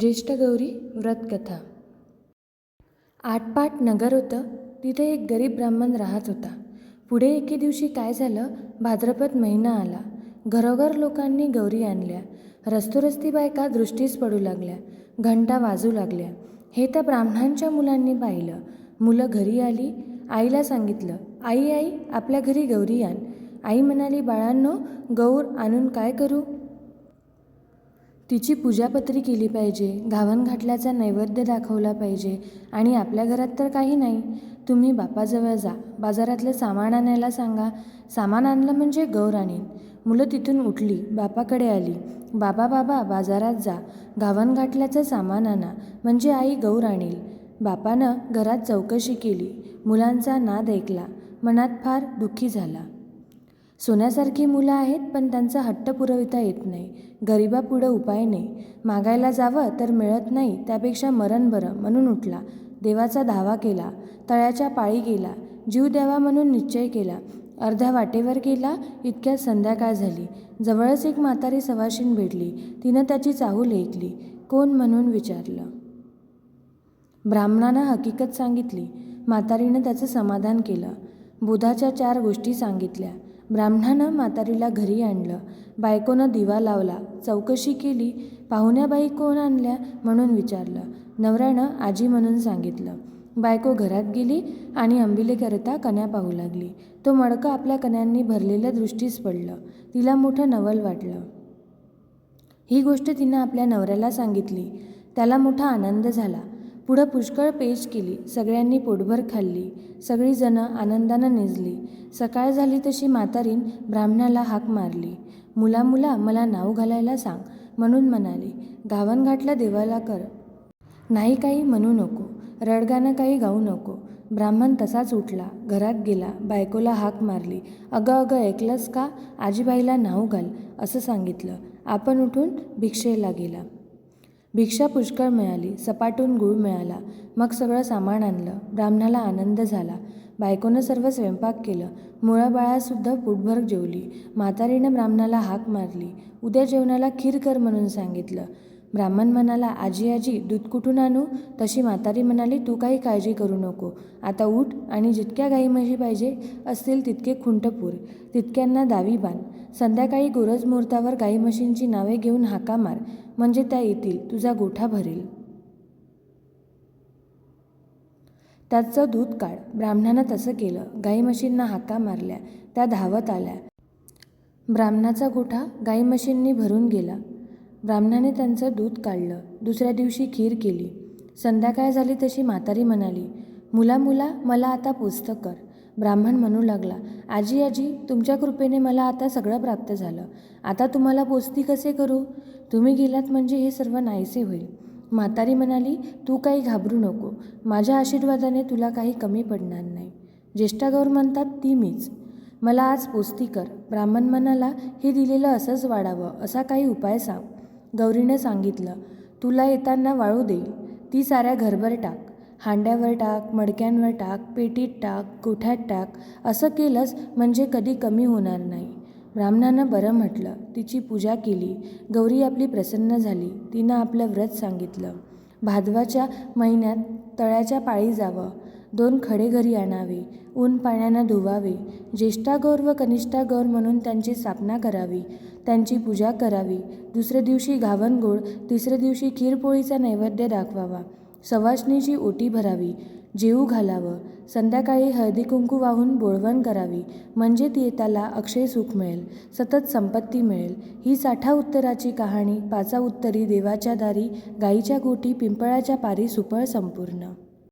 ज्येष्ठ गौरी व्रतकथा. आटपाट नगर होतं तिथे एक गरीब ब्राह्मण राहत होता. पुढे एके दिवशी काय झालं भाद्रपद महिना आला. घरोघर लोकांनी गौरी आणल्या. रस्तोरस्ती बायका दृष्टीस पडू लागल्या. घंटा वाजू लागल्या. हे त्या ब्राह्मणांच्या मुलांनी पाहिलं. मुलं घरी आली आईला सांगितलं आई आई आपल्या घरी गौरी आण. आई म्हणाली बाळांनो गौर आणून काय करू? तिची पूजापत्री केली पाहिजे घावनघाटल्याचा नैवेद्य दाखवला पाहिजे आणि आपल्या घरात तर काही नाही. तुम्ही बापाजवळ जा. बाजारातलं सामान आणायला सांगा. सामान आणलं म्हणजे गौर आणीन. मुलं तिथून उठली. बापाकडे आली. बाबा बाबा बाजारात जा. घावनघाटल्याचं सामान आणा. म्हणजे आई गौर आणील. बापानं घरात चौकशी केली. मुलांचा नाद ऐकला. मनात फार दुःखी झाला. सोन्यासारखी मुलं आहेत पण त्यांचा हट्ट पुरविता येत नाही. गरिबापुढं उपाय नाही. मागायला जावं तर मिळत नाही त्यापेक्षा मरण बरं म्हणून उठला. देवाचा धावा केला. तळ्याच्या पाळी गेला. जीव द्यावा म्हणून निश्चय केला. अर्ध्या वाटेवर गेला इतक्यात संध्याकाळ झाली. जवळच एक म्हातारी सवाशीण भेटली. तिनं त्याची चाहूल ऐकली. कोण म्हणून विचारलं? ब्राह्मणानं हकीकत सांगितली. म्हातारीनं त्याचं समाधान केलं. बुधाच्या चार गोष्टी सांगितल्या. ब्राह्मणानं म्हातारीला घरी आणलं. बायकोनं दिवा लावला. चौकशी केली. पाहुण्याबाई कोण आणल्या म्हणून विचारलं. नवऱ्यानं आजी म्हणून सांगितलं. बायको घरात गेली आणि अंबिलेकरता कन्या पाहू लागली. तो मडकं आपल्या कन्यांनी भरलेलं दृष्टीस पडलं. तिला मोठं नवल वाटलं. ही गोष्ट तिनं आपल्या नवऱ्याला सांगितली. त्याला मोठा आनंद झाला. पुढं पुष्कळ पेज केली. सगळ्यांनी पोटभर खाल्ली. सगळीजणं आनंदानं निजली. सकाळ झाली तशी म्हातारीन ब्राह्मणाला हाक मारली. मुला मुला मला नाव घालायला सांग म्हणून म्हणाली. गावनघाटला देवाला कर. नाही काही म्हणू नको. रडगाणं काही गाऊ नको. ब्राह्मण तसाच उठला. घरात गेला. बायकोला हाक मारली. अगं अगं ऐकलंस का? आजीबाईला नाव घाल असं सांगितलं. आपण उठून भिक्षेला गेला. भिक्षा पुष्कळ मिळाली सपाटून गुळ मिळाला मग सगळं सामान आणलं ब्राह्मणाला आनंद झाला. बायकोनं सर्व स्वयंपाक केलं मुळाबाळासुद्धा पोटभर जेवली म्हातारीनं ब्राह्मणाला हाक मारली उद्या जेवणाला खीर कर म्हणून सांगितलं. ब्राह्मण म्हणाला आजी आजी दूध कुठून आणू तशी म्हातारी म्हणाली तू काही काळजी करू नको. आता उठ आणि जितक्या गाई म्हशी पाहिजे असतील तितके खुंटपूर तितक्यांना दावी बांध. संध्याकाळी गोरज मुहूर्तावर गाई म्हशींची नावे घेऊन हाका मार. म्हणजे त्या येतील. तुझा गोठा भरेल. त्याचं दूध काढ ब्राह्मणानं तसं केलं. गाई म्हशींना हाका मारल्या. त्या धावत आल्या. ब्राह्मणाचा गोठा गाई म्हशींनी भरून गेला. ब्राह्मणाने त्यांचं दूध काढलं. दुसऱ्या दिवशी खीर केली. संध्याकाळ झाली तशी म्हातारी म्हणाली मुला मुला मला आता पुस्तक कर. ब्राह्मण म्हणू लागला आजी आजी तुमच्या कृपेने मला आता सगळं प्राप्त झालं. आता तुम्हाला पोचती कसे करू? तुम्ही गेलात म्हणजे हे सर्व नाहीसे होईल. म्हातारी म्हणाली तू काही घाबरू नको. माझ्या आशीर्वादाने तुला काही कमी पडणार नाही. ज्येष्ठागौर म्हणतात ती मीच. मला आज पोस्ती कर. ब्राह्मण म्हणाला हे दिलेलं असंच वाढावं. असा काही उपाय सांग. गौरीनं सांगितलं तुला येताना वाळू देईल. ती साऱ्या घरभर टाक. हांड्यावर टाक मडक्यांवर टाक पेटीत टाक गोठ्यात टाक. असं केलंस म्हणजे कधी कमी होणार नाही. ब्राह्मणानं बरं म्हटलं. तिची पूजा केली. गौरी आपली प्रसन्न झाली. तिनं आपलं व्रत सांगितलं. भादवाच्या महिन्यात तळ्याच्या पाळी जावं. दोन खडे घरी आणावे ऊन पाण्यानं धुवावे ज्येष्ठा गौर व कनिष्ठा गौर म्हणून त्यांची स्थापना करावी त्यांची पूजा करावी दुसऱ्या दिवशी घावन गोड तिसऱ्या दिवशी खीरपोळीचा नैवेद्य दाखवावा सवाष्णीची ओटी भरावी जेऊ घालावं संध्याकाळी हळदी कुंकू वाहून बोळवण करावी म्हणजे ती त्याला अक्षय सुख मिळेल सतत संपत्ती मिळेल ही साठा उत्तराची कहाणी पाचा उत्तरी देवाच्या दारी गाईच्या गोटी पिंपळाच्या पारी सुपळ संपूर्ण.